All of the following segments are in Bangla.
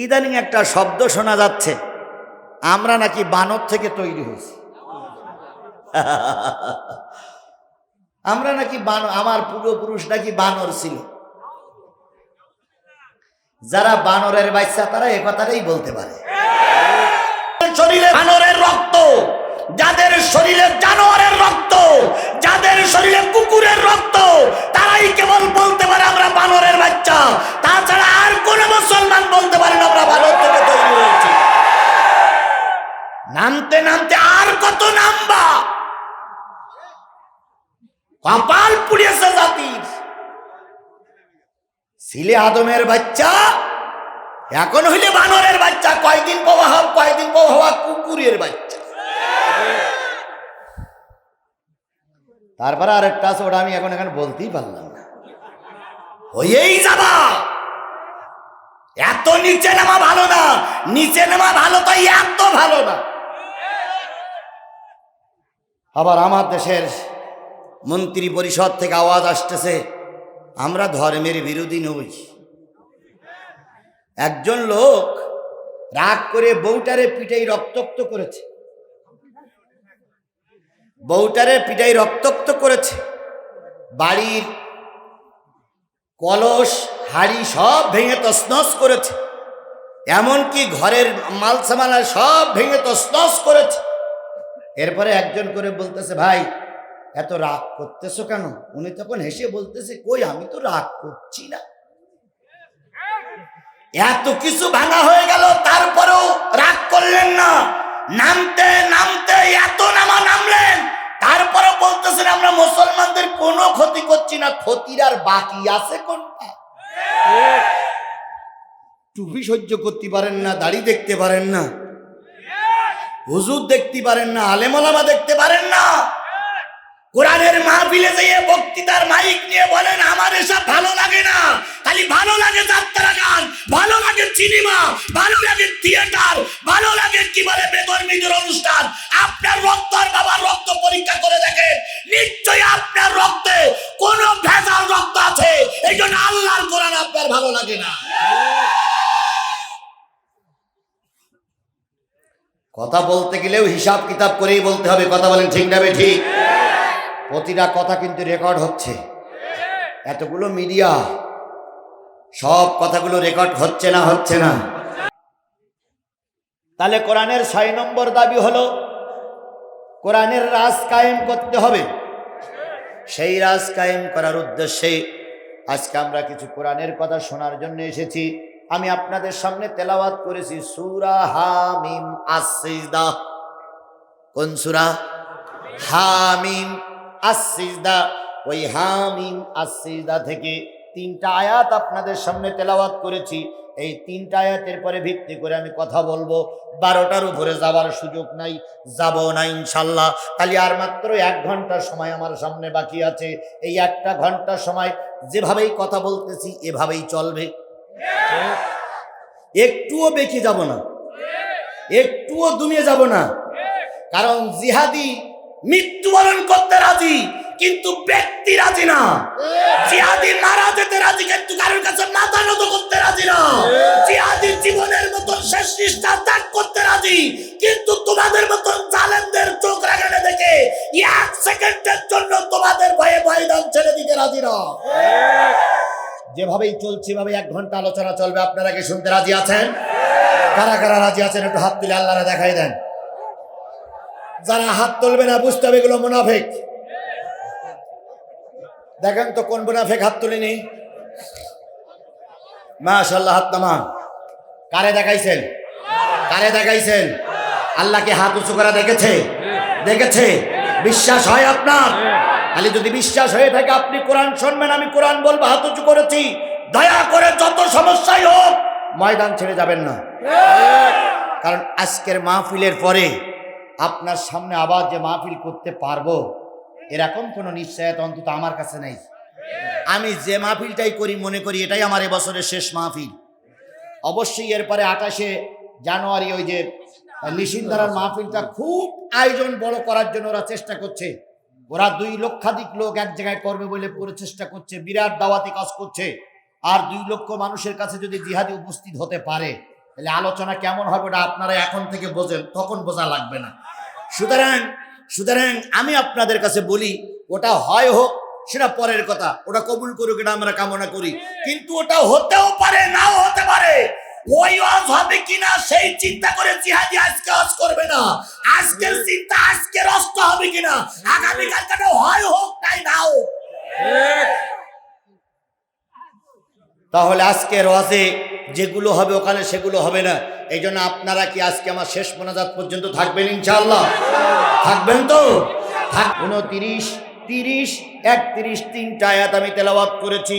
ইদানিং একটা শব্দ শোনা যাচ্ছে। আমরা নাকি বানর থেকে তৈরি হয়েছি। আমরা নাকি বান, আমার পূর্বপুরুষ নাকি বানর ছিল। যারা বানরের বাচ্চা, তারা এ কথাটাই বলতে পারে। শরীরে বানরের রক্ত, যাদের শরীরে জানোয়ারের রক্ত, যাদের শরীরে কুকুরের রক্ত, তারাই কেবল বলতে পারে আমরা বানরের বাচ্চা। বলতে পারে না, আমরা বানর থেকে তৈরি হয়েছি। নামতে নামতে আর কত নামবা? কপাল পুড়িয়েছে জাতির ছিলে আদমের বাচ্চা, এখন হইলে বানরের বাচ্চা, কয়দিন প্রবাহ কয়দিন প্রবাহ কুকুরের বাচ্চা। তারপরে আরেকটা আছে, ওটা আমি এখন এখানে বলতেই পারলাম না। হয়েই যাবা। এত নিচে নামা ভালো না। নিচে নামা ভালো তো এত ভালো না। আবার আমার দেশের মন্ত্রী পরিষদ থেকে আওয়াজ আসতেছে, আমরা ধর্মের বিরোধী নই। একজন লোক রাগ করে বউটারে পিটাই রক্তাক্ত করেছে। বউটারে পিটাই রক্তাক্ত করেছে। বাড়ির কলস হাড়ি সব ভেঙে তসনস করেছে। এমনকি ঘরের মাল সামানা সব ভেঙে তসনস করেছে। এরপরে একজন করে বলতেছে, ভাই, এত রাগ করতেছো কেন? উনি তখন হেসে বলতেছে, কই, আমি তো রাগ করছি না। এত কিছু ভাঙা হয়ে গেল, তারপরেও রাগ করলেন না। নামতে নামতে এত নামা নামলেন। তারপরে বলতেছেন, আমরা মুসলমানদের কোনো ক্ষতি করছি না, ক্ষতির আর বাকি আছে কোনটা? টুপি সহ্য করতে পারেন না, দাড়ি দেখতে পারেন না, হুজুর দেখতে পারেন না, আলেমলামা দেখতে পারেন না। কোরআনের মাহফিলে যেয়ে বক্তৃতার মাইক নিয়ে বলেন, আমার এসব ভালো লাগে না। খালি ভালো লাগে যাত্রা গান, ভালো লাগে সিনেমা, ভালো লাগে থিয়েটার, ভালো লাগে কি বলে বেদর্মীদের অনুষ্ঠান। আপনার রক্ত আর বাবার রক্ত পরীক্ষা কথা বলতে গেলেও হিসাব কিতাব করেই বলতে হবে, কথা বলেন ঠিক না ঠিক প্রতিটা কথা কিন্তু রেকর্ড হচ্ছে। এতগুলো মিডিয়া সব কথাগুলো রেকর্ড হচ্ছে না হচ্ছে না। তাহলে কোরআনের ছয় নম্বর দাবি হলো, কোরআনের রাজ কায়েম করতে হবে। সেই রাজ কায়েম করার উদ্দেশ্যে আজকে আমরা কিছু কোরআনের কথা শোনার জন্য এসেছি। আমি আপনাদের সামনে তেলাওয়াত করেছি সুরা হামিম আসিজদা কোন সুরা? হামিম আসিজদা ওই হামিম আসিজদা থেকে তিনটা আয়াত আপনাদের সামনে তেলাওয়াত করেছি। এই তিনটা আয়াতের পরে ভিত্তি করে আমি কথা বলব। বারোটার উপরে যাবার সুযোগ নাই, যাব না ইনশাল্লাহ। খালি আর মাত্র এক ঘণ্টার সময় আমার সামনে বাকি আছে। এই একটা ঘণ্টার সময় যেভাবেই কথা বলতেছি, এভাবেই চলবে। একটুও বেঁকে যাব না। একটুও দুমিয়ে যাব না। কারণ জিহাদি মৃত্যুবরণ করতে রাজি, কিন্তু ব্যক্তি রাজি না। জিহাদি মারা যেতে রাজি, কিন্তু কারোর কাছে মাথা নত করতে রাজি না। জিহাদি জীবনের মতন শেষ নিষ্ঠা ত্যাগ করতে রাজি, কিন্তু তোমাদের মতন জালেমদের চোখ রাখানে দেখে এক সেকেন্ডের জন্য তোমাদের ভয়ে ভয় বয়দান ছেড়ে দিতে রাজি না। যেভাবেই চলছে ভাবে এক ঘণ্টা আলোচনা চলবে। আপনারা কি শুনতে রাজি আছেন? কারা কারা রাজি আছেন? একটু হাত তুলে আল্লাহরা দেখাই দেন। যারা হাত তুলবে না, বুঝতে হবে এগুলো মুনাফেক। দেখেন তো কোন মুনাফেক হাত তুলিনি? মাশাল্লাহ হাত নামান। কারে দেখাইছেন? কারে দেখাইছেন? আল্লাহকে হাত উঁচু করা দেখেছে? দেখেছে? বিশ্বাস হয় আপনার? খালি যদি বিশ্বাস হয়ে থাকে, আপনি কোরআন শুনবেন, আমি কোরআন বলব হাত উঁচু করেছি। দয়া করে যত সমস্যাই হোক, ময়দান ছেড়ে যাবেন না। কারণ আজকের মাহফিলের পরে আপনার সামনে আবার যে মাহফিল করতে পারব, এরকম কোনো নিশ্চয়তা অন্তত আমার কাছে নেই। আমি যে মাহফিলটাই করি, মনে করি, এটাই আমার এবছরের শেষ মাহফিল। অবশ্যই এরপরে আঠাশে জানুয়ারি ওই যে নিশিন্দারার মাহফিলটা খুব আয়োজন বড় করার জন্য ওরা চেষ্টা করছে। ওরা দুই লক্ষাধিক লোক এক জায়গায় করবে বলে চেষ্টা করছে, বিরাট দাওয়াতি কাজ করছে। আর দুই লক্ষ মানুষের কাছে যদি জিহাদি উপস্থিত হতে পারে, তাহলে আলোচনা কেমন হবে ওটা আপনারা এখন থেকে বোঝেন তখন বোঝা লাগবে না। সুতরাং সুতরাং আমি আপনাদের কাছে বলি, ওটা হয় হোক, সেটা পরের কথা। ওটা কবুল করুক, এটা আমরা কামনা করি। কিন্তু ওটা হতেও পারে, নাও হতে পারে। ওই ওয়াজ হবে কিনা সেই চিন্তা করে জিহাদি আজকে ওয়াজ করবে না। আজকের চিন্তা আজকে রস্ত হবে কিনা? আগামীকাল কেন হয় হোক তাই নাও তাহলে আজকের ওয়াজে যেগুলো হবে ওখানে সেগুলো হবে না। এই জন্য আপনারা কি আজকে আমার শেষ মোনাজাত পর্যন্ত থাকবেন ইনশাল্লাহ থাকবেন তো? উনতিরিশ তিরিশ একত্রিশ তিনটা আয়াত আমি তেলাওয়াত করেছি।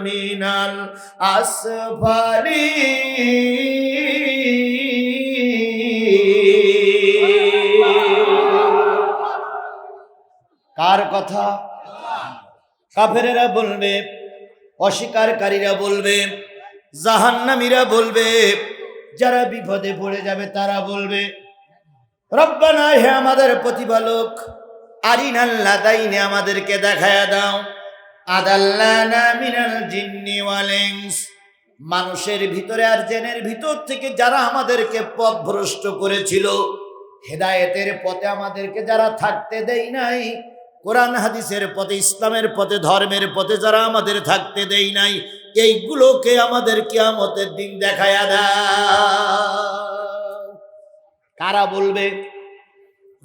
من الأسفلين কার কথা কাফেরেরা বলবে অস্বীকারীরা বলবে জাহান্নামীরা বলবে যারা বিপদে পড়ে যাবে তারা বলবে রব্বানা হে আমাদের প্রতিপালক আরিনাল্লা দাইনে আমাদেরকে দেখায়া দাও মিনাল মানুষের ভিতরে আর জেনের ভিতর থেকে যারা আমাদেরকে পথ ভ্রষ্ট করেছিল, হেদায়েতের পথে আমাদেরকে যারা থাকতে দেই নাই, কোরআন হাদিসের পথে, ইসলামের পথে, ধর্মের পথে যারা আমাদের থাকতে দেই নাই, এইগুলোকে আমাদের কিয়ামতের দিন দেখায়া দাও। কারা বলবে?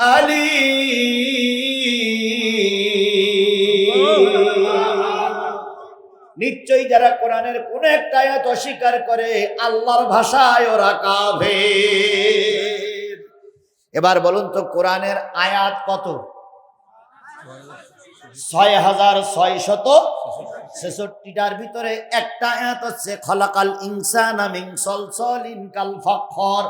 আলীম নিশ্চয়ই যারা কোরআনের কোন একটা আয়াত অস্বীকার করে, আল্লাহর ভাষায় ওরা কাভে এবার বলুন তো, কোরআনের আয়াত কত? ছয় হাজার ছয় শত ছেষট্টিটার ভিতরে একটা আয়াত হচ্ছে, খলাকাল ইনসান মিন সলসলিন কাল ফখর।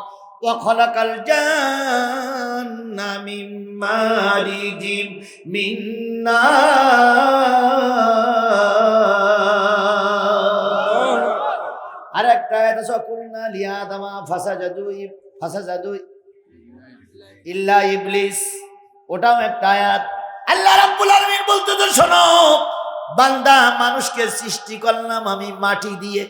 খলাকাল জান্না মিন মারিজিম মিন নার। আর একটা আয়াত আছে কুলনা লিয়াদামা ফাসাজাদু ফাসাজাদু ইল্লা ইবলিস। ওটাও একটা আয়াত। আল্লাহ রাব্বুল আলামিন বলতে তো শোনো, বান্দা মানুষকে সৃষ্টি করলাম আমি মাটি দিয়ে।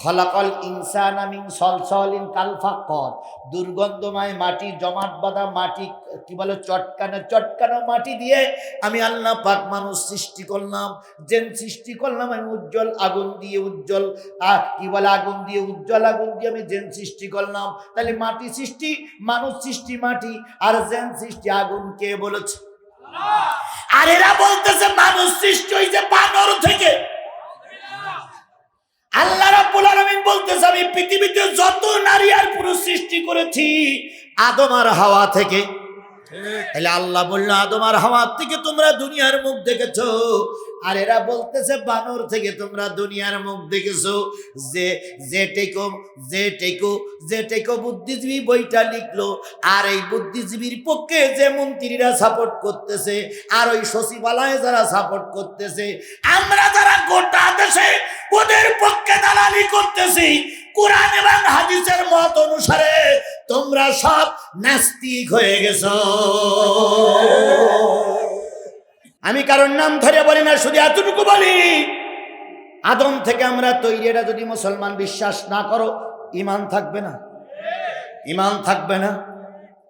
খলাকল ইনসান আমিন সলসলিন কালফাকর দুর্গন্ধময় মাটি জমাট বাঁধা মাটি কি বলে চটকানো চটকানো মাটি দিয়ে আমি আল্লাহ পাক মানুষ সৃষ্টি করলাম। জেন সৃষ্টি করলাম আমি উজ্জ্বল আগুন দিয়ে উজ্জ্বল। আহ, কি বলে আগুন দিয়ে উজ্জ্বল আগুন দিয়ে আমি জেন সৃষ্টি করলাম। তাহলে মাটি সৃষ্টি মানুষ সৃষ্টি মাটি। আর জেন সৃষ্টি আগুন কে বলেছে? আর এরা বলতেছে মানুষ সৃষ্টি হয়েছে বানর থেকে। আল্লাহ রাব্বুল আলামিন বলতেছে আমি পৃথিবীতে যত নারী আর পুরুষ সৃষ্টি করেছি আদম আর হাওয়া থেকে। তাহলে আল্লাহ বলল আদম আর হাওয়ার থেকে তোমরা দুনিয়ার মুখ দেখেছ? আর এরা বলতেছে বানর থেকে তোমরা দুনিয়ার মুখ দেখেছ। যে যে টেকো যে টেকো যে টেকো বুদ্ধিজীবী বইটা লিখলো আর এই বুদ্ধিজীবীর পক্ষে যে মন্ত্রীরা সাপোর্ট করতেছে আর ওই সচিবালয়ে যারা সাপোর্ট করতেছে আমরা যারা গোটা দেশে ওদের পক্ষে দালালি করতেছি। কোরআন এবং হাদিসের মত অনুসারে তোমরা সব নাস্তিক হয়ে গেছ। আমি কারোর নাম ধরে বলি না, শুধু এতটুকু বলি, আদম থেকে আমরা তৈরি এটা যদি মুসলমান বিশ্বাস না করো ইমান থাকবে না। ইমান থাকবে না।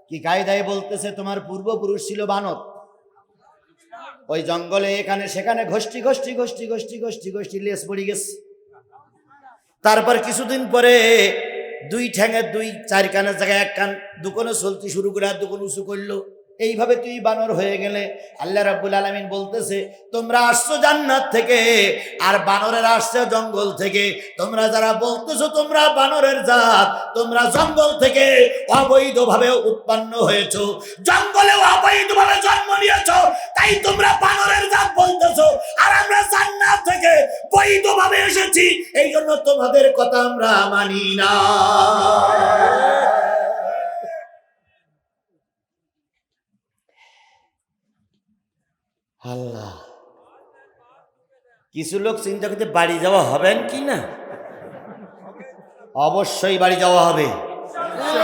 কি কায়দায় বলতেছে, তোমার পূর্বপুরুষ ছিল বানর। ওই জঙ্গলে এখানে সেখানে ঘষ্টি ঘষ্টি ঘষ্টি ঘষ্টি ঘষ্টি ঘষ্টি লেস পড়ে গেছে। তারপর কিছুদিন পরে দুই ঠ্যাঙের দুই চার কানের জায়গায় এক কান, দুকোনে চলতে শুরু করে আর দুকোন উঁচু করল। এইভাবে তুই বানর হয়ে গেলে আল্লাহ রাব্বুল আলামিন বলতেছে, তোমরা আসছো জান্নাত থেকে আর বানরের আসছে জঙ্গল থেকে। তোমরা যারা বলতেছো তোমরা বানরের জাত, তোমরা জঙ্গল থেকে অবৈধভাবে উৎপন্ন হয়েছো। জঙ্গলে অবৈধভাবে জন্ম নিয়েছো, তাই তোমরা বানরের জাত বলতেছো। আর আমরা জান্নাত থেকে বৈধভাবে এসেছি এই জন্য তোমাদের কথা আমরা মানি না। আল্লাহ। কিছু লোক চিন্তা করতে বাড়ি যাওয়া হবেন কি না? অবশ্যই বাড়ি যাওয়া হবে।